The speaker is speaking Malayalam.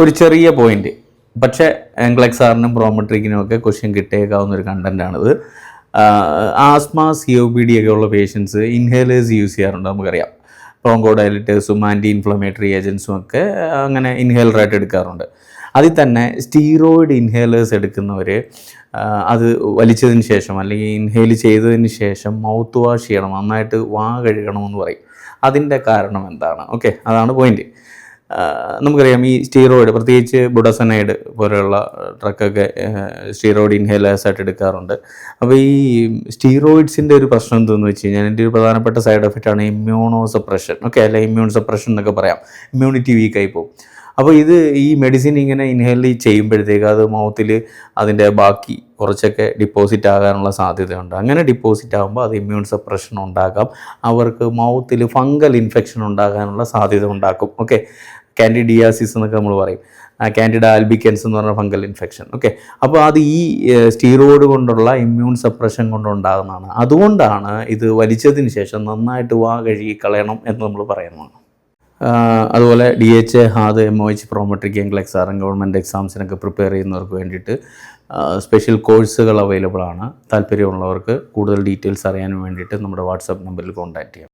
ഒരു ചെറിയ പോയിന്റ് പക്ഷേ എംഗ്ലക് സാറിനും പ്രോമെട്രിക്കിനും ഒക്കെ ക്വസ്റ്റ്യൻ കിട്ടിയേക്കാവുന്ന ഒരു കണ്ടന്റാണിത് asthma C O P D ഒക്കെ ഉള്ള പേഷ്യൻസ് ഇൻഹേലേഴ്സ് യൂസ് ചെയ്യാറുണ്ട് നമുക്കറിയാം. പ്രോങ്കോഡൈലിറ്റേഴ്സും ആന്റി ഇൻഫ്ലമേറ്ററി ഏജൻസും ഒക്കെ അങ്ങനെ ഇൻഹേലറായിട്ട് എടുക്കാറുണ്ട്. അതിൽ തന്നെ സ്റ്റീറോയിഡ് ഇൻഹേലേഴ്സ് എടുക്കുന്നവർ അത് വലിച്ചതിന് ശേഷം അല്ലെങ്കിൽ ഇൻഹേൽ ചെയ്തതിന് ശേഷം മൗത്ത് വാഷ് ചെയ്യണം നന്നായിട്ട് വാ കഴുകണമെന്ന് പറയും. അതിന്റെ കാരണം എന്താണ്? ഓക്കെ അതാണ് പോയിന്റ് നമുക്കറിയാം ഈ സ്റ്റീറോയിഡ് പ്രത്യേകിച്ച് ബുഡസനൈഡ് പോലെയുള്ള ഡ്രഗൊക്കെ സ്റ്റീറോയിഡ് ഇൻഹേലേഴ്സ് ആയിട്ട് എടുക്കാറുണ്ട്. അപ്പോൾ ഈ സ്റ്റീറോയിഡ്സിന്റെ ഒരു പ്രശ്നം എന്തെന്ന് വെച്ച് കഴിഞ്ഞാൽ എന്റെ ഒരു പ്രധാനപ്പെട്ട സൈഡ് എഫക്റ്റാണ് ഇമ്മ്യൂണോ സപ്രഷൻ ഓക്കെ അല്ലെ ഇമ്മ്യൂൺ സപ്രഷൻ എന്നൊക്കെ പറയാം. ഇമ്മ്യൂണിറ്റി വീക്കായി പോകും. അപ്പോൾ ഇത് ഈ മെഡിസിൻ ഇങ്ങനെ ഇൻഹേൽ ചെയ്യുമ്പോഴത്തേക്ക് അത് മൗത്തിൽ അതിന്റെ ബാക്കി കുറച്ചൊക്കെ ഡിപ്പോസിറ്റ് ആകാനുള്ള സാധ്യതയുണ്ട്. അങ്ങനെ ഡിപ്പോസിറ്റ് ആകുമ്പോൾ അത് ഇമ്മ്യൂൺ സപ്രഷൻ ഉണ്ടാക്കാം അവർക്ക് മൗത്തിൽ ഫംഗൽ ഇൻഫെക്ഷൻ ഉണ്ടാകാനുള്ള സാധ്യത ഉണ്ടാക്കും. ഓക്കെ കാൻഡിഡിയാസിസ് എന്നൊക്കെ നമ്മൾ പറയും. കാൻഡിഡ ആൽബിക്കൻസ് എന്ന് പറഞ്ഞ ഫംഗൽ ഇൻഫെക്ഷൻ ഓക്കെ അപ്പോൾ അത് ഈ സ്റ്റീറോയിഡ് കൊണ്ടുള്ള ഇമ്മ്യൂൺ സപ്രഷൻ കൊണ്ടുണ്ടാകുന്നതാണ് അതുകൊണ്ടാണ് ഇത് വലിച്ചതിന് ശേഷം നന്നായിട്ട് വാ കഴുകി കളയണം എന്ന് നമ്മൾ പറയുന്നതാണ് ആഹ് അതുപോലെ D H HAAD M O H Prometric എങ്കിൽ ആറും ഗവൺമെന്റ് എക്സാംസിനൊക്കെ പ്രിപ്പയർ ചെയ്യുന്നവർക്ക് വേണ്ടിയിട്ട് സ്പെഷ്യൽ കോഴ്സുകൾ അവൈലബിൾ ആണ്. താല്പര്യമുള്ളവർക്ക് കൂടുതൽ ഡീറ്റെയിൽസ് അറിയാൻ വേണ്ടിയിട്ട് നമ്മുടെ വാട്സാപ്പ് നമ്പറിൽ കോൺടാക്റ്റ് ചെയ്യാം.